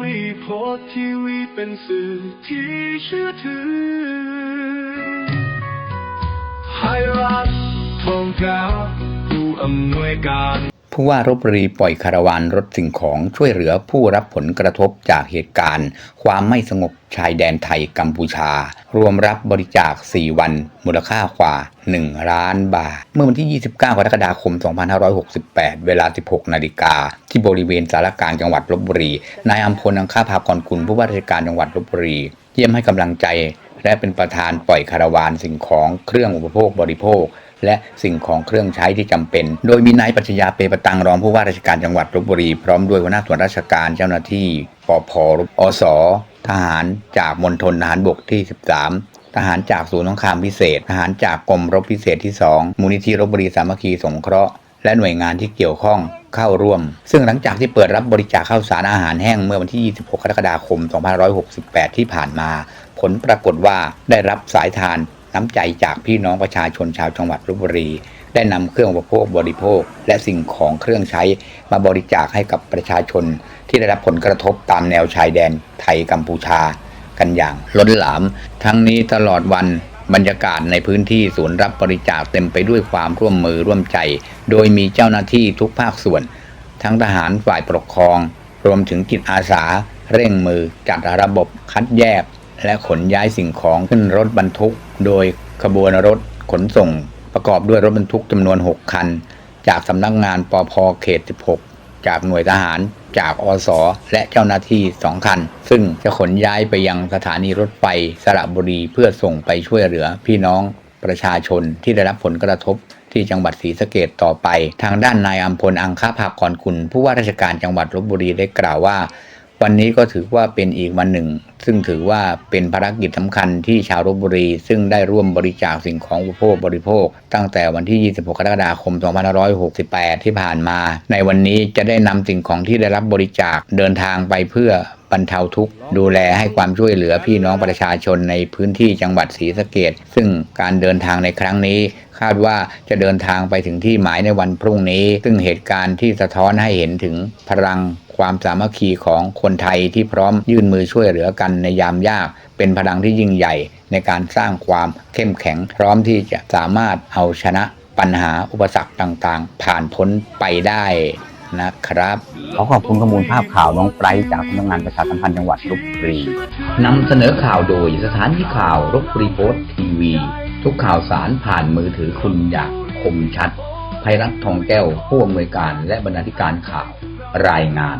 วีโพสทีวีเป็นสื่อที่เชื่อถือไทยรัฐทองกาผู้อำนวยการ ผู้ว่ารบบุรีปล่อยคาราวานรถสิ่งของช่วยเหลือผู้รับผลกระทบจากเหตุการณ์ ความไม่สงบชายแดนไทยกัมพูชา รวมรับบริจาค 4 วัน มูลค่ากว่า 1 ล้านบาท เมื่อวันที่ 29 กรกฎาคม 2568 เวลา 16 นาฬิกา ที่บริเวณสารกลางจังหวัดลบบุรี นายอัมพลอังคาภากรกุลผู้ว่าราชการจังหวัดลบบุรี เยี่ยมให้กำลังใจ และเป็นประธานปล่อยคาราวานสิ่งของเครื่องอุปโภคบริโภค และสิ่งของเครื่องใช้ที่จำเป็น โดยมีนายปัญญาเปประตังรองผู้ว่าราชการจังหวัดลบบุรีพร้อมด้วยหัวหน้าส่วนราชการเจ้าหน้าที่ปพอสทหารจากมณฑลทหารบกที่ 13ทหารจากศูนย์สงครามพิเศษ ทหารจากกรมรบพิเศษที่ 2 มูลนิธิรบบุรีสามัคคีสงเคราะห์ และหน่วยงานที่เกี่ยวข้องเข้าร่วม ซึ่งหลังจากที่เปิดรับบริจาคข้าวสารอาหารแห้งเมื่อวันที่ 26 กรกฎาคม 2568 ที่ผ่านมา ผลปรากฏว่าได้รับสายทาน น้ำใจจากพี่น้องประชาชนชาวจังหวัดลบบุรี ได้นำเครื่องอุปโภคบริโภค และสิ่งของเครื่องใช้มาบริจาคให้กับประชาชน ที่ได้รับผลกระทบตามแนวชายแดนไทยกัมพูชา กันอย่างล้นหลาม ทั้งนี้ตลอดวันบรรยากาศในพื้นที่ศูนย์รับบริจาคเต็มไปด้วยความร่วมมือร่วมใจ โดยมีเจ้าหน้าที่ทุกภาคส่วน ทั้งทหารฝ่ายปกครอง รวมถึงจิตอาสา เร่งมือจัดระบบคัดแยก และขนย้ายสิ่งของขึ้นรถบรรทุก โดยขบวนรถขนส่ง ประกอบด้วยรถบรรทุกจำนวน 6 คัน จากสำนักงานปพเขต 16 จากหน่วยทหาร จากอสและเจ้าหน้าที่ 2 คัน ซึ่งจะขนย้ายไปยังสถานีรถไฟสระบุรีเพื่อส่งไปช่วยเหลือพี่น้องประชาชนที่ได้รับผลกระทบที่จังหวัดศรีสะเกดต่อไป ทางด้านนายอัมพลอังคาภากรคุณ ผู้ว่าราชการจังหวัดลบบุรีได้กล่าวว่า วันนี้ก็ถือว่าเป็นอีกวันหนึ่ง ซึ่งถือว่าเป็นภารกิจสำคัญที่ชาวลบบุรี ซึ่งได้ร่วมบริจาคสิ่งของอุปโภคบริโภค ตั้งแต่วันที่ 26 กรกฎาคม 2568 ที่ผ่านมา ในวันนี้จะได้นำสิ่งของที่ได้รับบริจาคเดินทางไปเพื่อ บรรเทาทุกข์ดูแลให้ความช่วยเหลือพี่น้องประชาชนในพื้นที่จังหวัดศรีสะเกดซึ่งการเดินทางในครั้งนี้คาดว่าจะเดินทางไปถึงที่หมายในวันพรุ่งนี้ ซึ่งเหตุการณ์ที่สะท้อนให้เห็นถึงพลังความสามัคคีของคนไทยที่พร้อมยื่นมือช่วยเหลือกันในยามยาก เป็นพลังที่ยิ่งใหญ่ในการสร้างความเข้มแข็ง พร้อมที่จะสามารถเอาชนะปัญหาอุปสรรคต่างๆ ผ่านพ้นไปได้ นะครับ ขอขอบคุณข้อมูลภาพข่าวน้องไบรท์จากสำนักงานประชาสัมพันธ์จังหวัดลบบุรีนำเสนอข่าวโดยสถานีข่าวรบบุรีโพสต์ทีวี ทุกข่าวสารผ่านมือถือคุณอย่างคมชัดภัยรัฐทองแก้วผู้อำนวยการและบรรณาธิการข่าวรายงาน